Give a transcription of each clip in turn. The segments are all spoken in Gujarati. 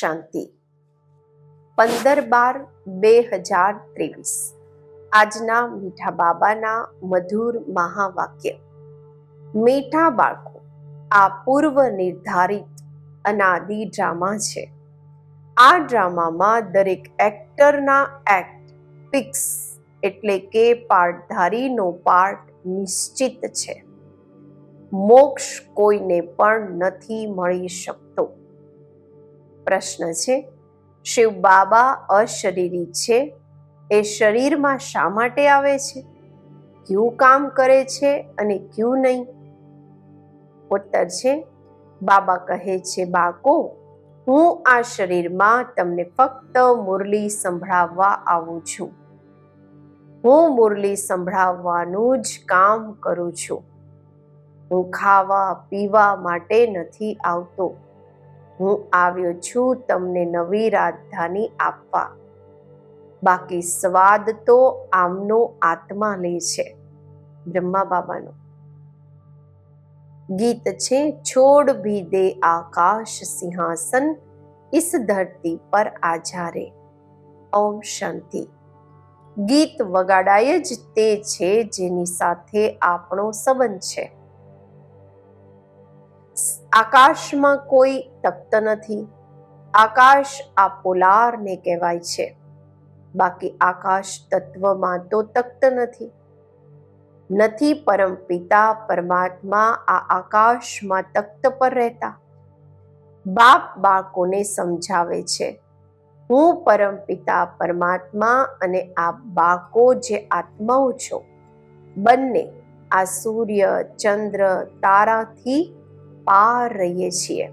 શાંતિ. પંદર બાર બે હજાર ત્રેવીસ. આજના મીઠા બાબાના મધુર મહાવાક્ય. મીઠા બાળકો, આ પૂર્વ નિર્ધારિત અનાદિ ડ્રામા છે. આ ડ્રામામાં દરેક એક્ટરના એક્ટ, પિક્સ એટલે કે પાર્ટધારીનો પાર્ટ નિશ્ચિત છે. મોક્ષ કોઈને પણ નથી મળી શકતો. પ્રશ્ન છે, શિવ બાબા અશરીરી છે, એ શરીરમાં શા માટે આવે છે? ક્યુ કામ કરે છે અને ક્યુ નહીં? ઉત્તર છે, બાબા કહે છે, બાકો, હું આ શરીરમાં તમને ફક્ત મુરલી સંભળાવવા આવું છું. હું મુરલી સંભળાવવાનું જ કામ કરું છું. હું ખાવા પીવા માટે નથી આવતો. હું આવ્યો છું તમને નવી રાજધાની આપવા. બાકી સ્વાદ તો આમનો આત્મા લે છે, બ્રહ્મા બાબાનો. ગીત છે, છોડ ભી દે આકાશ સિંહાસન, ઇસ ધરતી પર આજારે. ઓમ શાંતિ. ગીત વગાડાય જ તે છે જેની સાથે આપણો સંબંધ છે. આકાશમાં કોઈ તપ્ત નથી. આકાશ આ પોલારને કહેવાય છે. બાકી આકાશ તત્વમાં તો તક્ત નથી. નથી પરમ પિતા પરમાત્મા આ આકાશમાં તખ્ત પર રહેતા. બાપ બાળકોને સમજાવે છે. હું પરમ પિતા પરમાત્મા અને આ બાળકો જે આત્માઓ છો, બંને આ સૂર્ય, ચંદ્ર, તારાથી પાર રહીએ છીએ.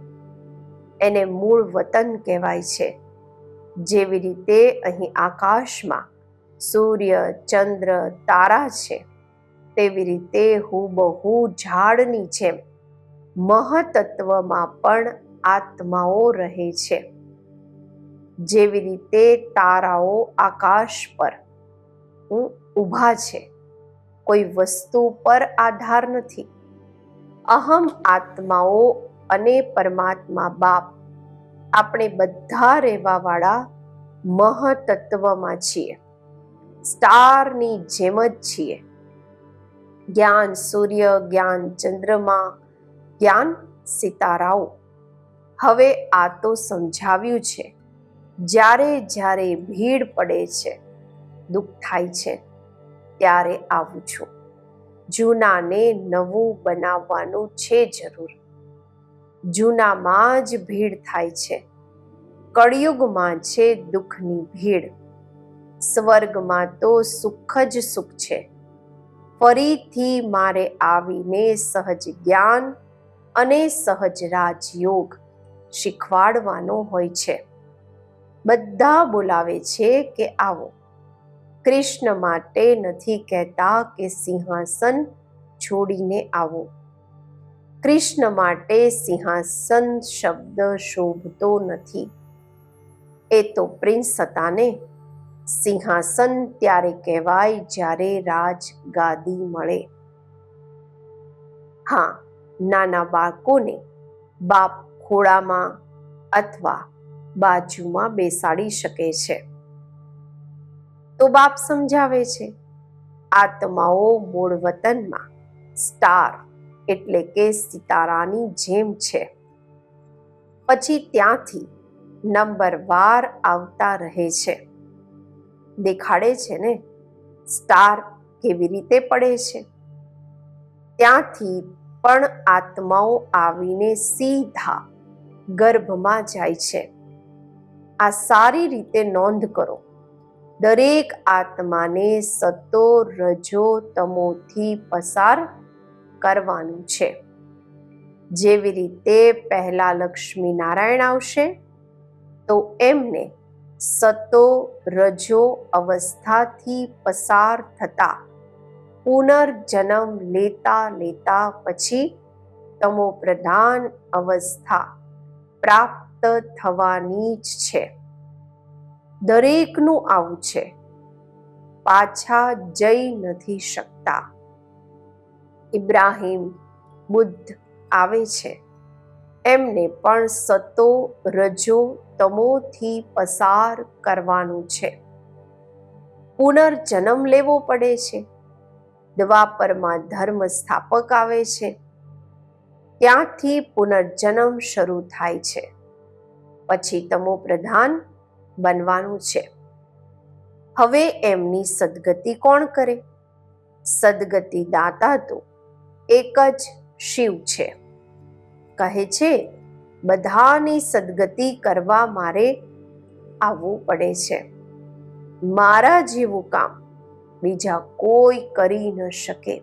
એને મૂળ વતન કહેવાય છે. જેવી રીતે અહીં આકાશમાં સૂર્ય, ચંદ્ર, તારા છે, તેવી રીતે હુબહુ ઝાડની જેમ મહતત્વમાં પણ આત્માઓ રહે છે. જેવી રીતે તારાઓ આકાશ પર ઊભા છે, કોઈ વસ્તુ પર આધાર નથી. અહમ આત્માઓ અને પરમાત્મા બાપ. આપણે બધા રહેવાવાળા મહતત્વમાં છીએ. સ્ટારની જેમ જ છીએ. જ્ઞાન સૂર્ય, જ્ઞાન ચંદ્રમા, જ્ઞાન સિતારાઓ. હવે આ તો સમજાવ્યું છે. જ્યારે જ્યારે ભીડ પડે છે, દુઃખ થાય છે, ત્યારે આવું છું. જૂનાને નવું બનાવવાનું છે જરૂર. જૂનામાં જ ભીડ થાય છે. કળિયુગમાં છે દુઃખની ભીડ. સ્વર્ગમાં તો સુખ જ સુખ છે. ફરીથી મારે આવીને સહજ જ્ઞાન અને સહજ રાજયોગ શીખવાડવાનો હોય છે. બધા બોલાવે છે કે આવો. કૃષ્ણ માટે નથી કહેતા કે સિંહાસન છોડીને આવો. કૃષ્ણ માટે સિંહાસન શબ્દ શોભતો નથી. એ તો પ્રિન્સ હતા સિંહાસન ત્યારે કહેવાય જ્યારે રાજ ગાદી મળે. હા, નાના બાળકોને બાપ ખોળામાં અથવા બાજુમાં બેસાડી શકે છે. તો બાપ સમજાવે છે, આત્માઓ મૂળ વતનમાં સ્ટાર એટલે કે સિતારાની જેમ છે. પછી ત્યાંથી નંબરવાર આવતા રહે છે. દેખાડે છે ને, સ્ટાર કેવી રીતે પડે છે? ત્યાંથી પણ આત્માઓ આવીને સીધા ગર્ભમાં જાય છે. આ સારી રીતે નોંધ કરો. દરેક આત્માને સતો રજો તમોથી પસાર કરવાનું છે. જેવી રીતે પહેલા લક્ષ્મી નારાયણ આવશે, તો એમને સતો રજો અવસ્થાથી પસાર થતા પુનર્જન્મ લેતા લેતા પછી તમો પ્રધાન અવસ્થા પ્રાપ્ત થવાની જ છે. દરેકનું આવું છે. પાછા જઈ નથી શકતા. ઇબ્રાહિમ બુદ્ધ આવે છે. એમને પણ સતો રજો તમોથી પસાર કરવાનું છે. પુનર્જન્મ લેવો પડે છે. દ્વાપરમાં ધર્મ સ્થાપક આવે છે. ત્યાંથી પુનર્જન્મ શરૂ થાય છે. પછી તમો પ્રધાન બનવાનું છે. હવે એમની સદગતિ કોણ કરે? સદગતિ દાતા તો એક જ શિવ છે. કહે છે, બધાની સદગતિ કરવા મારે આવવું પડે છે. મારા જેવું કામ બીજા કોઈ કરી ન શકે.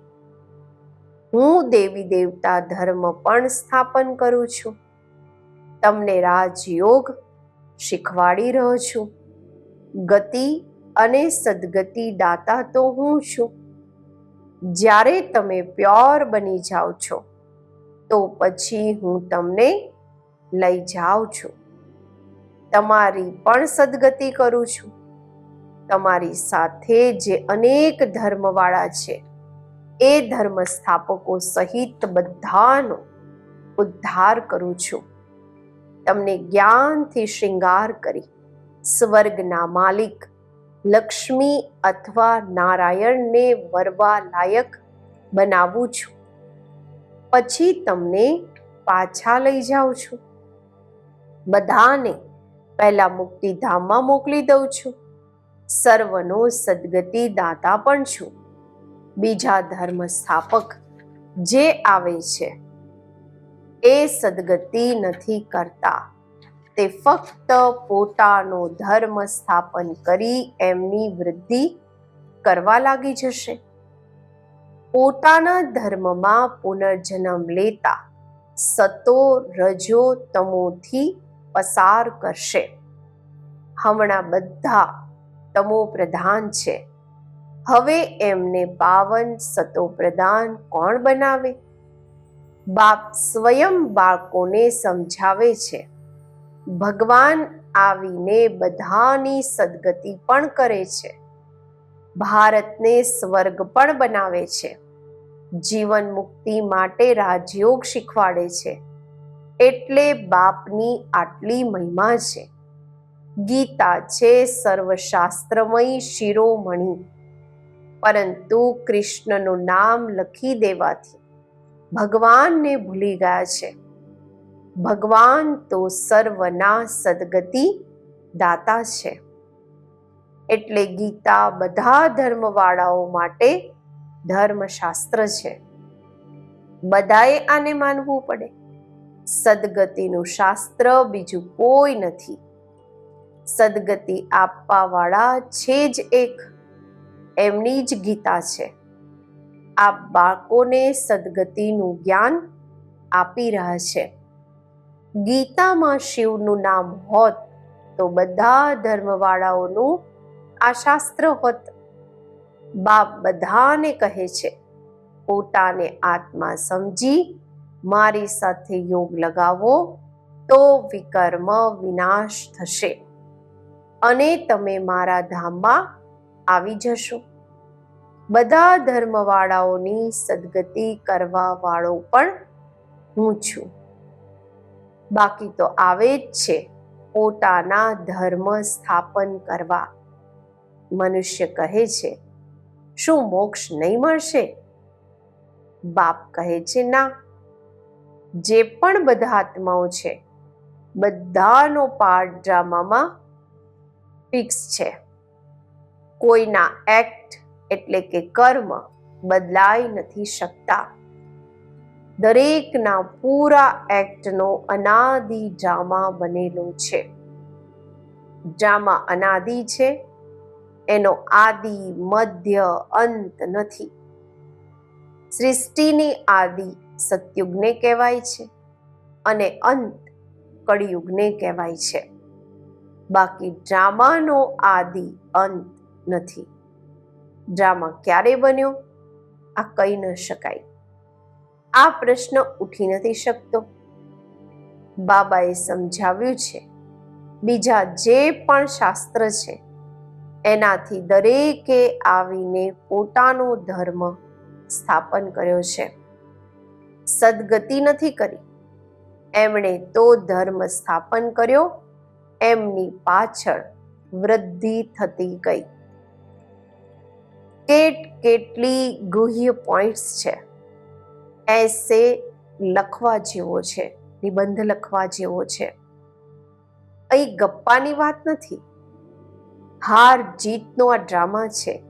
હું દેવી દેવતા ધર્મ પણ સ્થાપન કરું છું. તમને રાજયોગ શીખવાડી રહ્યો છું. ગતિ અને સદગતિ દાતા તો હું છું. જ્યારે તમે પ્યોર બની જાઓ છો, તો પછી હું તમને લઈ જાઉં છું. તમારી પણ સદગતિ કરું છું. તમારી સાથે જે અનેક ધર્મવાળા છે, એ ધર્મ સ્થાપકો સહિત બધાનો ઉદ્ધાર કરું છું. તમને જ્ઞાનથી શૃંગાર કરી. સ્વર્ગના માલિક, લક્ષ્મી અથવા નારાયણને વરવા લાયક બનાવું છું. પછી તમને પાછા લઈ જાઉં છું. બધાને પહેલા મુક્તિધામમાં મોકલી દઉં છું. સર્વનો સદગતિ દાતા પણ છું. બીજા ધર્મ સ્થાપક જે આવે છે એ સદગતિ નથી કરતા. તે ફક્ત પોતાનો ધર્મ સ્થાપન કરી એમની વૃદ્ધિ કરવા લાગી જશે. પોતાના ધર્મમાં પુનર્જન્મ લેતા સતો રજો તમોથી પસાર કરશે. હમણાં બધા તમો પ્રધાન છે. હવે એમને પાવન સતો પ્રધાન કોણ બનાવે? બાપ સ્વયં બાળકોને સમજાવે છે. ભગવાન આવીને બધાની સદગતિ પણ કરે છે. ભારતને સ્વર્ગ પણ બનાવે છે. જીવન મુક્તિ માટે રાજયોગ શીખવાડે છે. એટલે બાપની આટલી મહિમા છે. ગીતા છે સર્વશાસ્ત્રમય શિરોમણી. પરંતુ કૃષ્ણનું નામ લખી દેવાથી ભગવાનને ભૂલી ગયા છે. ભગવાન તો સર્વના સદગતિ દાતા છે. એટલે ગીતા બધા ધર્મવાળાઓ માટે ધર્મશાસ્ત્ર છે. બધાએ આને માનવું પડે. સદગતિનું શાસ્ત્ર બીજું કોઈ નથી. સદગતિ આપવાવાળા છે જ એક. એમની જ ગીતા છે. આ બાળકોને સદગતિનું જ્ઞાન આપી રહ્યા છે. ગીતામાં શિવનું નામ હોત તો બધા ધર્મવાળાઓનું આ શાસ્ત્ર હોત. બાપ બધાને કહે છે, પોતાને આત્મા સમજી, મારી સાથે યોગ લગાવો તો વિકર્મ વિનાશ થશે. અને તમે મારા ધામમાં આવી જશો. બધા ધર્મવાળાઓની સદગતિ કરવા વાળો પણ હું છું. બાકી તો આવે જ છે પોતાના ધર્મ સ્થાપન કરવા. મનુષ્ય કહે છે, શું મોક્ષ નહીં મળશે? બાપ કહે છે, ના. જે પણ બધા આત્માઓ છે, બધાનો પાર્ટ ડ્રામામાં ફિક્સ છે. કોઈના એક્ટ એટલે કે કર્મ બદલાઈ નથી શકતા. દરેકના પૂરા એક્ટનો અનાદિ જામા બનેલો છે. જામા અનાદિ છે, એનો આદિ મધ્ય અંત નથી. સૃષ્ટિની આદિ સતયુગને કહેવાય છે અને અંત કળિયુગને કહેવાય છે. બાકી ડ્રામાનો આદિ અંત નથી. ડ્રામા ક્યારે બન્યો? આ કહી ન શકાય. આ પ્રશ્ન ઉઠી નથી શકતો. બાબાએ સમજાવ્યું છે. બીજા જે પણ શાસ્ત્ર છે, એનાથી દરેકે આવીને પોતાનો ધર્મ સ્થાપન કર્યો છે. સદગતિ નથી કરી. એમણે તો ધર્મ સ્થાપન કર્યો, એમની પાછળ વૃદ્ધિ થતી ગઈ. કેટ કેટલી ગુહ્ય પોઈન્ટ્સ છે. એસે લખવા જેવો છે, નિબંધ લખવા જેવો છે. અહીં ગપ્પાની વાત નથી. હાર જીતનો આ ડ્રામા છે.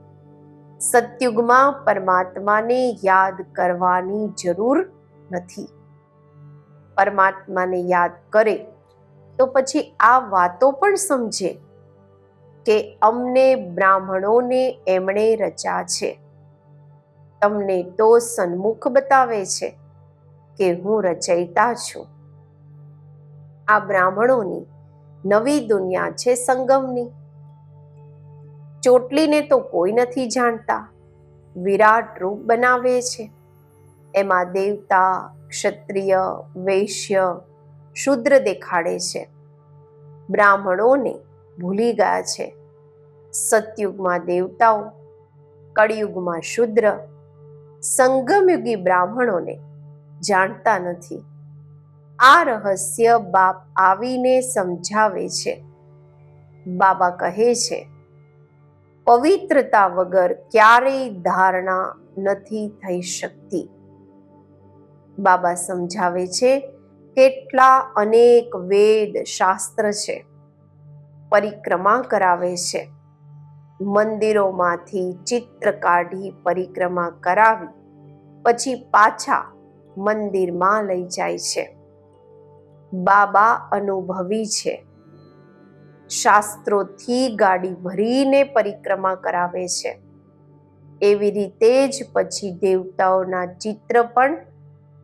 સતયુગમાં પરમાત્માને યાદ કરવાની જરૂર નથી. પરમાત્માને યાદ કરે તો પછી આ વાતો પણ સમજે. કે અમને બ્રાહ્મણોને એમણે રચા છે. તમને તો સન્મુખ બતાવે છે કે હું રચયિતા છું. આ બ્રાહ્મણોની નવી દુનિયા છે સંગમની. ચોટલીને તો કોઈ નથી જાણતા. વિરાટ રૂપ બનાવે છે. એમાં દેવતા, ક્ષત્રિય, વૈશ્ય, શુદ્ર દેખાડે છે. બ્રાહ્મણોને ભૂલી ગયા છે. સતયુગમાં દેવતાઓ, કળિયુગમાં શુદ્ર, સંગમયુગી બ્રાહ્મણોને જાણતા નથી. આ રહસ્ય બાપ આવીને સમજાવે છે. બાબા કહે છે, પવિત્રતા વગર ક્યારેય ધારણા નથી થઈ શકતી. બાબા સમજાવે છે, કેટલા અનેક વેદ શાસ્ત્ર છે. પરિક્રમા કરાવે છે. મંદિરોમાંથી ચિત્ર કાઢી પરિક્રમા કરાવી, પછી પાછા મંદિરમાં લઈ જાય છે. બાબા અનુભવી છે. શાસ્ત્રોથી ગાડી ભરીને પરિક્રમા કરાવે છે. એવી રીતે જ પછી દેવતાઓના ચિત્ર પણ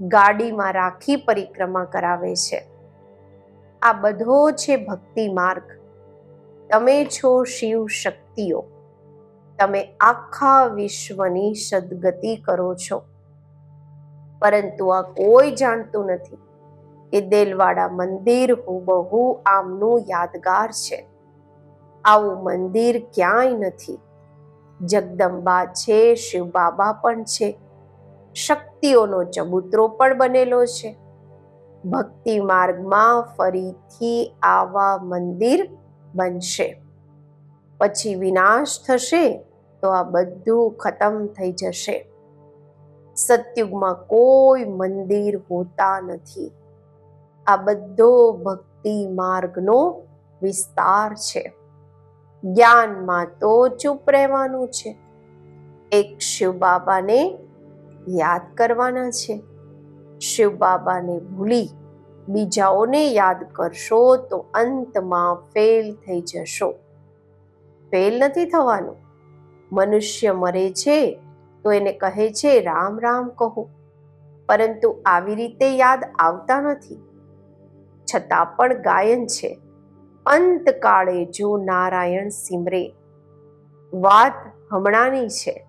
ગાડીમાં રાખી પરિક્રમા કરાવે છે. આ બધો છે ભક્તિ માર્ગ. તમે છો શિવ શક્તિઓ. તમે આખા વિશ્વની સદગતિ કરો છો. પરંતુ આ કોઈ જાણતું નથી કે દેલવાડા મંદિર હુબહુ આમનું યાદગાર છે. આવું મંદિર ક્યાંય નથી. જગદંબા છે શિવ બાબા પણ છે. શક્તિઓનો ચબૂતરો પણ બનેલો છે. ભક્તિ માર્ગમાં ફરીથી આવા મંદિર બનશે. પછી વિનાશ થશે તો આ બધું ખતમ થઈ જશે. સતયુગમાં કોઈ મંદિર હોતા નથી. આ બધો ભક્તિ માર્ગનો વિસ્તાર છે. જ્ઞાનમાં તો ચૂપ રહેવાનું છે. એક શિવ બાબાને યાદ કરવાના છે. શિવ બાબાને ભૂલી બીજાઓને યાદ કરશો તો અંતમાં ફેલ થઈ જશો. ફેલ નથી થવાનું. મનુષ્ય મરે છે તો એને કહે છે, રામ રામ કહો. પરંતુ આવી રીતે યાદ આવતા નથી. છતાં પણ ગાયન છે. અંતકાળે જો નારાયણ સિમરે. વાત હમણાંની છે.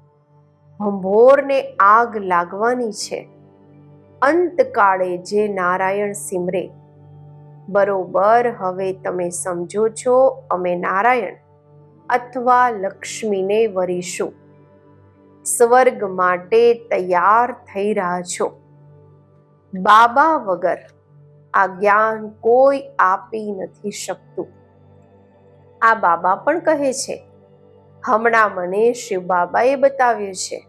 ભંભોરને આગ લાગવાની છે. અંતકાળે જે નારાયણ સિમરે, બરોબર, હવે તમે સમજો છો, અમે નારાયણ અથવા લક્ષ્મીને વરીશું. સ્વર્ગ માટે તૈયાર થઈ રહ્યા છો. બાબા વગર આ જ્ઞાન કોઈ આપી નથી શકતું. આ બાબા પણ કહે છે. હમણાં મને શિવ બાબાએ બતાવ્યું છે.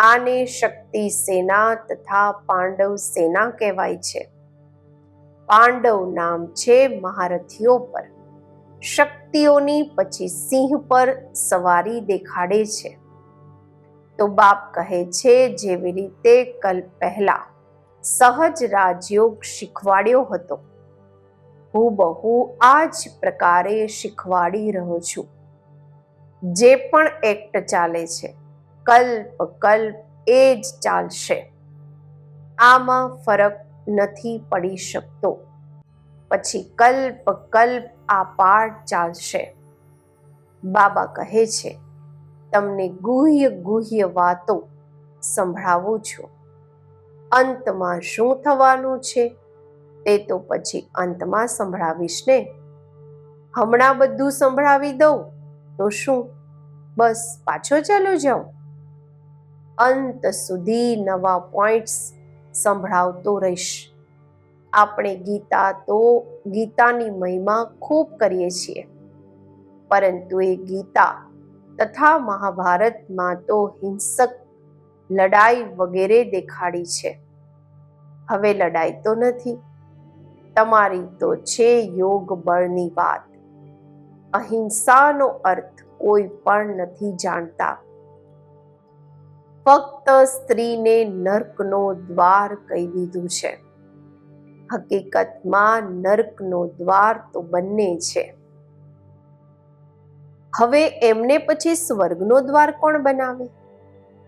આને શક્તિ સેના તથા પાંડવ સેના કહેવાય છે. પાંડવ નામ છે મહારથીઓ પર. શક્તિઓની પછી સિંહ પર સવારી દેખાડે છે. તો બાપ કહે છે, જેવી રીતે કલ પહેલા સહજ રાજયોગ શીખવાડ્યો હતો. હું બહુ આ જ પ્રકારે શીખવાડી રહ્યો છું. જે પણ એક્ટ ચાલે છે કલ્પ કલ્પ એ જ ચાલશે. આમાં ફરક નથી પડી શકતો. પછી કલ્પ કલ્પ આ પાઠ ચાલશે. બાબા કહે છે, તમને ગુહ્ય ગુહ્ય વાતો સંભળાવું છું. અંતમાં શું થવાનું છે તે તો પછી અંતમાં સંભળાવીશ ને? હમણાં બધું સંભળાવી દઉં તો શું? બસ પાછો ચાલો જાઉં. અંત સુધી નવા પોઈન્ટ્સ સંભળાવતો રહીશ. આપણે ગીતા તો ગીતાની મહિમા ખૂબ કરીએ છીએ. પરંતુ એ ગીતા તથા મહાભારતમાં તો હિંસક લડાઈ વગેરે દેખાડી છે. હવે લડાઈ તો નથી. તમારી તો છે યોગ બળની વાત. અહિંસાનો અર્થ કોઈ પણ નથી જાણતા. ફક્ત સ્ત્રીને નર્કનો દ્વાર કહી દીધું છે. હકીકતમાં નર્કનો દ્વાર તો બંને છે. હવે એમને પછી સ્વર્ગનો દ્વાર કોણ બનાવે?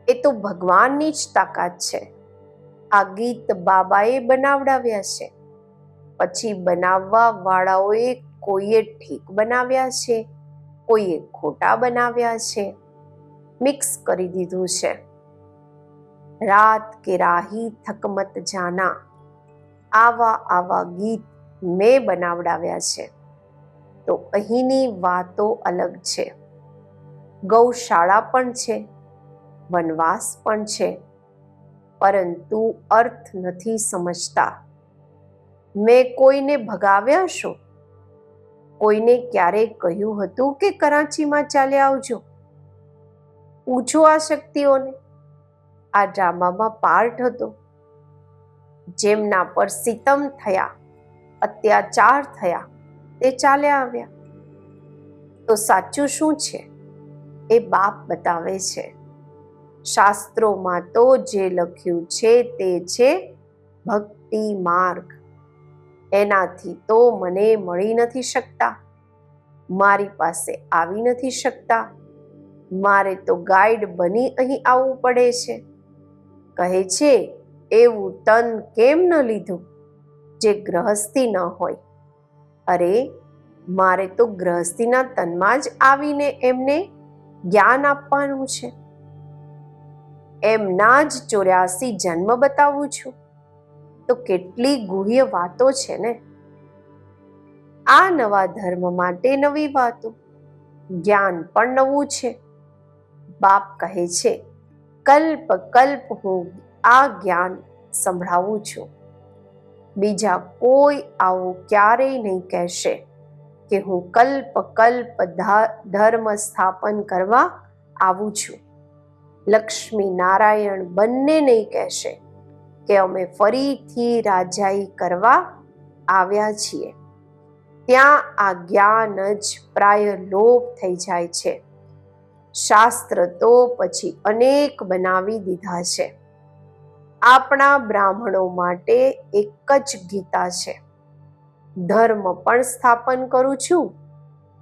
એ તો ભગવાનની જ તાકાત છે. આ ગીત બાબાએ બનાવડાવ્યા છે. પછી બનાવવા વાળાઓએ કોઈએ ઠીક બનાવ્યા છે? કોઈએ ખોટા બનાવ્યા છે? મિક્સ કરી દીધું છે. રાત કે રાહી થકમત જાના. આવા આવા ગીત મેં બનાવડાવ્યા છે. તો અહીંની વાતો અલગ છે. ગૌશાળા પણ છે. વનવાસ પણ છે. પરંતુ અર્થ નથી સમજતા. મેં કોઈને ભગાવ્યા શું કોઈને ક્યારે કહ્યું હતું કે કરાચીમાં ચાલ્યા આવજો? પૂછો આ શક્તિઓને. આ ડ્રામામાં પાર્ટ હતો. જેમના પર સિતમ થયા, અત્યાચાર થયા, તે ચાલ્યા આવ્યા. તો સાચું શું છે? એ બાપ બતાવે છે. શાસ્ત્રોમાં તો જે લખ્યું છે તે છે ભક્તિ માર્ગ. એનાથી તો મને મળી નથી શકતા. મારી પાસે આવી નથી શકતા. મારે તો ગાઈડ બની અહીં આવવું પડે છે. કહે છે, એવું તન કેમ ન લીધું? જે ગ્રહસ્થી ન હોય. અરે, મારે તો ગ્રહસ્થીના તનમાં જ આવીને એમને જ્ઞાન આપવાનું છે. એમના જ ચોર્યાસી જન્મ બતાવું છું. તો કેટલી ગુહ્ય વાતો છે ને? આ નવા ધર્મ માટે નવી વાતો. જ્ઞાન પણ નવું છે. બાપ કહે છે કલ્પ કલ્પ હું આ જ્ઞાન સંભળાવું છું. બીજા કોઈ આવું ક્યારેય નહીં કહેશે કે હું કલ્પ કલ્પ ધર્મ સ્થાપન કરવા આવું છું. લક્ષ્મી નારાયણ બંને નહીં કહેશે કે અમે ફરીથી રાજાઈ કરવા આવ્યા છીએ. ત્યાં આ જ્ઞાન જ પ્રાય લોપ થઈ જાય છે. શાસ્ત્ર તો પછી અનેક બનાવી દીધા છે. આપણા બ્રાહ્મણો માટે એક જ ગીતા છે. ધર્મ પણ સ્થાપન કરું છું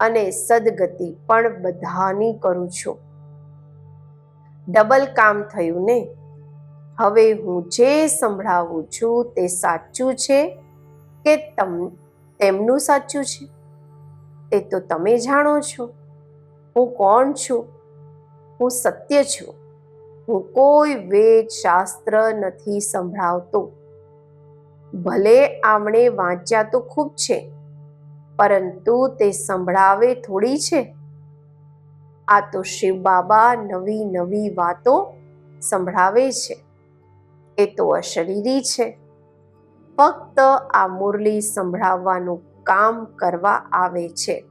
અને સદગતિ પણ બધાની કરું છું. ડબલ કામ થયું ને? હવે હું જે સંભળાવું છું તે સાચું છે કે તમ, તેમનું સાચું છે? તે તો તમે જાણો છો. હું કોણ છું? હું સત્ય છું. હું કોઈ વેદ શાસ્ત્ર નથી સંભળાવતો. ભલે આમણે વાંચ્યા તો ખૂબ છે, પરંતુ તે સંભળાવે થોડી છે. આ તો શિવ બાબા નવી નવી વાતો સંભળાવે છે. એ તો અશરીરી છે. ફક્ત આ મુરલી સંભળાવવાનું કામ કરવા આવે છે.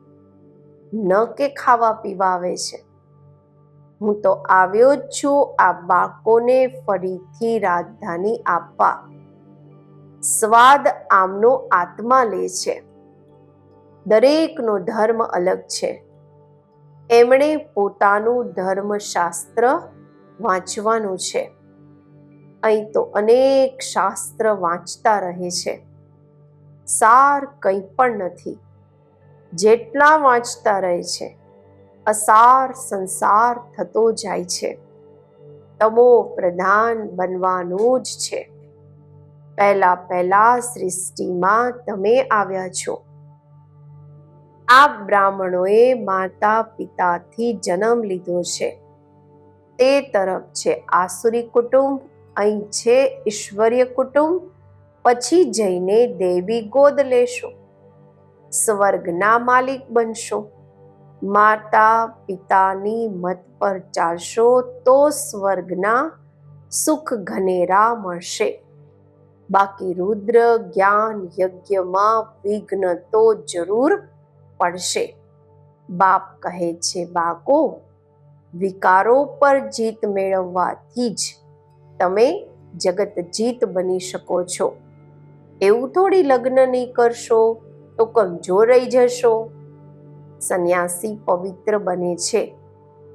ન કે ખાવા પીવા આવે છે. હું તો આવ્યો જ છું આ બાળકોને ફરીથી રાજધાની આપવા. સ્વાદ આમનો આત્મા લે છે. દરેકનો ધર્મ અલગ છે. એમણે પોતાનું ધર્મશાસ્ત્ર વાંચવાનું છે. અહીં તો અનેક શાસ્ત્ર વાંચતા રહે છે. સાર કંઈ પણ નથી. જેટલા વાંચતા રહે છે અસાર સંસાર થતો જાય છે. તમો પ્રધાન બનવાનું જ છે. પહેલા પહેલા સૃષ્ટિમાં તમે આવ્યા છો. આ બ્રાહ્મણોએ માતા પિતાથી જન્મ લીધો છે. તે તરફ છે આસુરી કુટુંબ, અહીં છે ઈશ્વરીય કુટુંબ, પછી જઈને દેવી ગોદ લેશો. સ્વર્ગના માલિક બનશો. માતા પિતાની મત પર ચાલશો તો સ્વર્ગના સુખ ઘનેરા મળશે. બાકી રુદ્ર જ્ઞાન યજ્ઞમાં વિઘ્ન તો જરૂર પડશે. બાપ કહે છે બાકો વિકારો પર જીત મેળવવાથી જ તમે જગત જીત બની શકો છો. એવું થોડી લગ્ન નહીં કરશો તો કમજોર રહી જશો. સંન્યાસી પવિત્ર બને છે.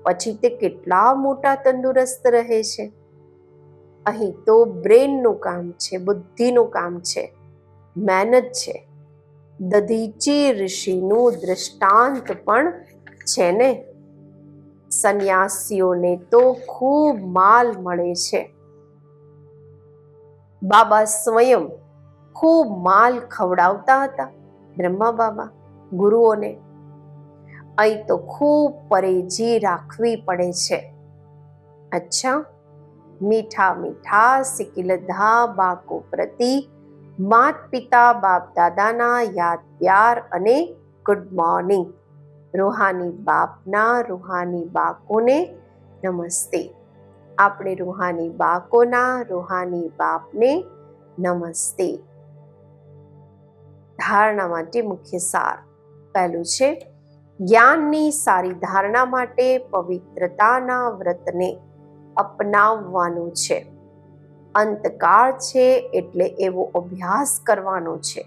પછી તે કેટલા મોટા તંદુરસ્ત રહે છે. અહીં તો બ્રેનનું કામ છે, બુદ્ધિનું કામ છે, મહેનત છે. દધીચી ઋષિનું દૃષ્ટાંત પણ છે ને? સંન્યાસીઓને તો ખૂબ માલ મળે છે. બાબા સ્વયં ખૂબ માલ ખવડાવતા હતા. બ્રહ્મા બાબા ગુરુઓને અહીં તો ખૂબ પરેજી રાખવી પડે છે. અચ્છા, મીઠા મીઠા, સિકિલધા બાકો પ્રતિ માત પિતા બાપ દાદાના યાદ પ્યાર અને ગુડ મોર્નિંગ રૂહાની બાપના રૂહાની બાકોને નમસ્તે. આપણે રૂહાની બાકોના રૂહાની બાપને નમસ્તે. ધારણા માટે મુખ્ય સાર પહેલું છે જ્ઞાનની સારી ધારણા માટે પવિત્રતાના વ્રતને અપનાવવાનું છે. અંતકાળ છે એટલે એવો અભ્યાસ કરવાનો છે,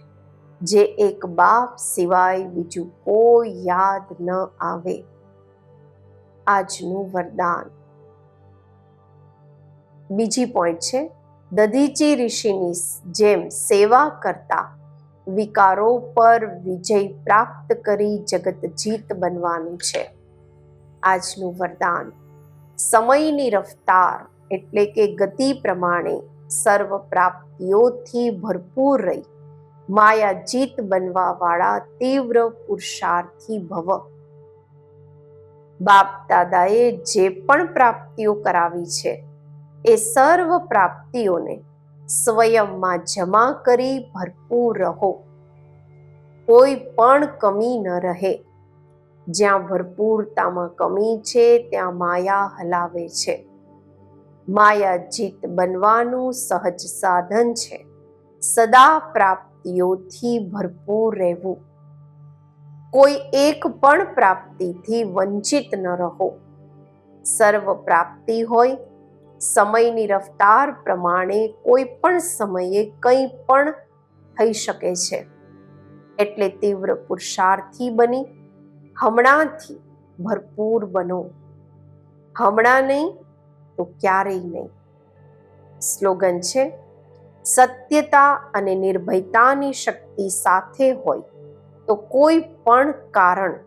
જે એક બાપ સિવાય બીજું કોઈ યાદ ન આવે. આજનું વરદાન. બીજી પોઈન્ટ છે, દધીચી ઋષિની જેમ સેવા કરતા વિકારો પર વિજય પ્રાપ્ત કરી જગત જીત બનવાનું છે. આજનું વરદાન, સમયની રફતાર એટલે કે ગતિ પ્રમાણે સર્વ પ્રાપ્તિઓથી ભરપૂર રહી. માયા જીત બનવા વાળા તીવ્ર પુરુષાર્થી ભવ. બાપ દાદાએ જે પણ પ્રાપ્તિઓ કરાવી છે, એ સર્વ પ્રાપ્તિઓને સ્વયંમાં જમા કરી ભરપૂર રહો. કોઈ પણ કમી ન રહે. જ્યાં ભરપૂરતામાં કમી છે, ત્યાં માયા હલાવે છે. માયા જીત બનવાનું સહજ સાધન છે. સદા પ્રાપ્તિઓથી ભરપૂર રહેવું. કોઈ એક પણ પ્રાપ્તિથી વંચિત ન રહો. સર્વ પ્રાપ્તિ હોય સમયની રફતાર પ્રમાણે કોઈ પણ સમયે કંઈ પણ થઈ શકે છે. એટલે તીવ્ર પુરુષાર્થી બની, હમણાંથી ભરપૂર બનો. હમણાં નહીં, તો ક્યારેય નહીં. સ્લોગન છે, સત્યતા અને નિર્ભયતાની શક્તિ સાથે હોય, તો કોઈ પણ કારણ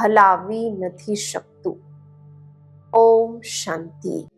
હલાવી નથી શકતું. ઓમ શાંતિ.